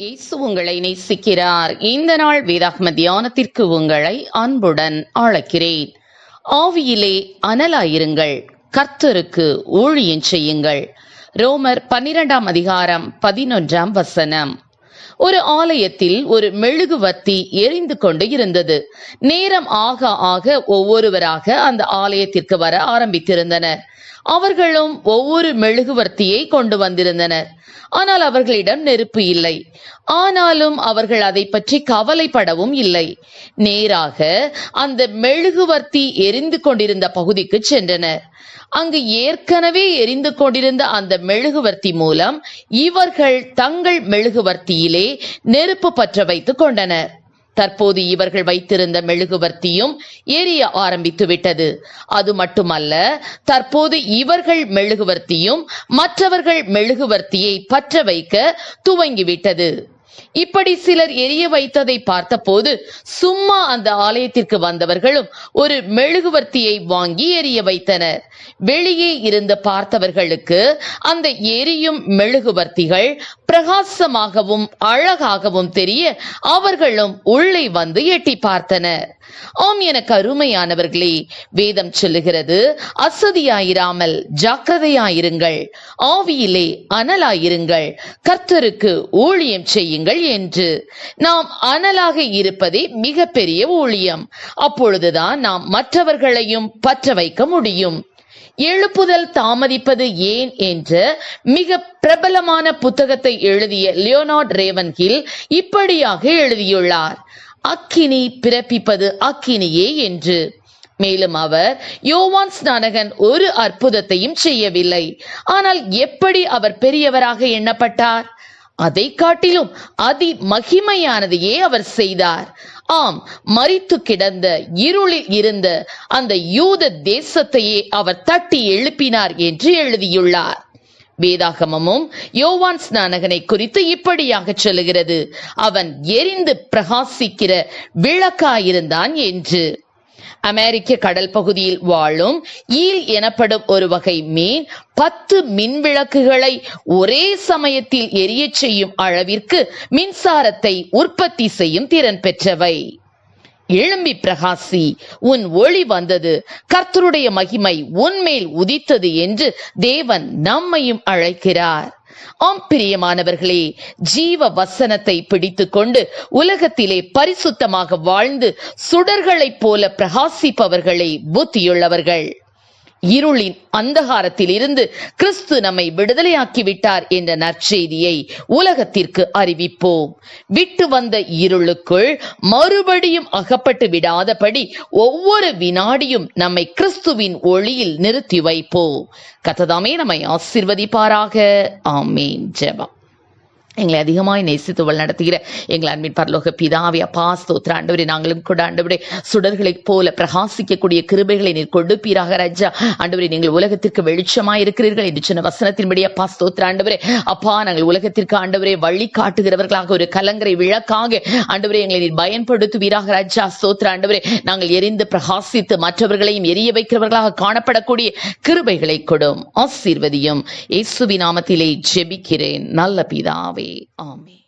இயேசு உங்களை நேசிக்கிறார். இந்த நாள் வேதாகம தியானத்திற்கு உங்களை அன்புடன் அழைக்கிறேன். ஆவியிலே அனலாயிருங்கள். கர்த்தருக்கு ஊழியம் செய்யுங்கள். ரோமர் பன்னிரெண்டாம் அதிகாரம் பதினொன்றாம் வசனம். ஒரு ஆலயத்தில் ஒரு மெழுகுவர்த்தி எரிந்து கொண்டு இருந்தது. நேரம் ஆக ஆக ஒவ்வொருவராக அந்த ஆலயத்திற்கு வர ஆரம்பித்திருந்தனர். அவர்களும் ஒவ்வொரு மெழுகுவர்த்தியை கொண்டு வந்திருந்தனர். ஆனால் அவர்களிடம் நெருப்பு இல்லை. ஆனாலும் அவர்கள் அதை பற்றி கவலைப்படவும் இல்லை. நேராக அந்த மெழுகுவர்த்தி எரிந்து கொண்டிருந்த பகுதிக்கு சென்றனர். அங்கு ஏற்கனவே எரிந்து கொண்டிருந்த அந்த மெழுகுவர்த்தி மூலம் இவர்கள் தங்கள் மெழுகுவர்த்தியிலே நெருப்பு பற்ற வைத்துக் கொண்டனர். தற்போது இவர்கள் வைத்திருந்த மெழுகுவர்த்தியும் எரிய ஆரம்பித்து விட்டது அது மட்டுமல்ல தற்போது இவர்கள் மெழுகுவர்த்தியும் மற்றவர்கள் மெழுகுவர்த்தியை பற்ற வைக்க துவங்கிவிட்டது. இப்படி சிலர் எரிய வைத்ததை பார்த்தபோது சும்மா அந்த ஆலயத்திற்கு வந்தவர்களும் ஒரு மெழுகுவர்த்தியை வாங்கி எரிய வைத்தனர். வெளியே இருந்து பார்த்தவர்களுக்கு அந்த எரியும் மெழுகுவர்த்திகள் பிரகாசமாகவும் அழகாகவும் தெரிய அவர்களும் உள்ளே வந்து எட்டி பார்த்தனர். ஆம் எனக்கு அருமையானவர்களே வேதம் சொல்லுகிறது அசதியாயிராமல் ஜாக்கிரதையாயிருங்கள் ஆவியிலே அனலாயிருங்கள் கர்த்தருக்கு ஊழியம் செய்யுங்கள் என்று. நாம் அனலாக இருப்பதே மிகப்பெரிய ஊழியம். அப்பொழுதுதான் நாம் மற்றவர்களையும் பற்ற வைக்க முடியும். எழுப்புதல் தாமதிப்பது ஏன் என்று மிக பிரபலமான புத்தகத்தை எழுதிய லியோனார்ட் ரேவன்கில் இப்படியாக எழுதியுள்ளார். அக்கினி பிறப்பிப்பது அக்கினியே என்று. மேலும் அவர் யோவான் ஸ்நானகன் ஒரு அற்புதத்தையும் செய்யவில்லை. ஆனால் எப்படி அவர் பெரியவராக எண்ணப்பட்டார்? அதை காட்டிலும் அதி மகிமையானதையே அவர் செய்தார். ஆம் மறித்து கிடந்த இருளில் இருந்த அந்த யூத தேசத்தையே அவர் தட்டி எழுப்பினார் என்று எழுதியுள்ளார். வேதாகமமும் யோவான் ஸ்நானகனை குறித்து இப்படியாக சொல்லுகிறது. அவன் எரிந்து பிரகாசிக்கிற விளக்காயிருந்தான் என்று. அமெரிக்க கடல் பகுதியில் வாழும் ஈல் எனப்படும் ஒரு வகை மீன் பத்து மின்விளக்குகளை ஒரே சமயத்தில் எரியச் செய்யும் அளவிற்கு மின்சாரத்தை உற்பத்தி செய்யும் திறன் பெற்றவை. எழும்பி பிரகாசி உன் ஒளி வந்தது. கர்த்தருடைய மகிமை உன்மேல் உதித்தது என்று தேவன் நம்மையும் அழைக்கிறார். ஆம் பிரியமானவர்களே ஜீவ வசனத்தை பிடித்து கொண்டு உலகத்திலே பரிசுத்தமாக வாழ்ந்து சுடர்களைப் போல பிரகாசிப்பவர்களே புத்தியுள்ளவர்கள். இருளின் அந்தகாரத்தில் இருந்து கிறிஸ்து நம்மை விடுதலையாக்கி விட்டார் என்ற நற்செய்தியை உலகத்திற்கு அறிவிப்போம். விட்டு வந்த இருளுக்குள் மறுபடியும் அகப்பட்டு விடாதபடி ஒவ்வொரு வினாடியும் நம்மை கிறிஸ்துவின் ஒளியில் நிறுத்தி வைப்போம். கத்ததாமே நம்மை ஆசிர்வதிப்பாராக. ஆமேன். ஜெபம். எங்களை அதிகமாய் நேசித்து வழி நடத்துகிற எங்கள் அன்பின் பரலோக பிதாவிய அப்பா ஆண்டவரே நாங்களும் கூட ஆண்டவரே சுடர்களைப் போல பிரகாசிக்கக்கூடிய கிருபைகளை நீர் கொடுப்பீராக ராஜா. ஆண்டவரே நீங்கள் உலகத்திற்கு வெளிச்சமாய் இருக்கிறீர்கள். என்று சொன்ன வசனத்தின்படி அப்பா ஸ்தோத்திர ஆண்டவரே அப்பா நாங்கள் உலகத்திற்கு ஆண்டவரே வழி காட்டுகிறவர்களாக ஒரு கலங்கரை விளக்காக ஆண்டவரே எங்களை நீர் பயன்படுத்துவீராக ராஜா. ஸ்தோத்திர ஆண்டவரே நாங்கள் எரிந்து பிரகாசித்து மற்றவர்களையும் எரிய வைக்கிறவர்களாக காணப்படக்கூடிய கிருபைகளை கொடும் ஆசீர்வதியும். இயேசுவி நாமத்திலே ஜெபிக்கிறேன். நல்ல பிதாவே. ஆமே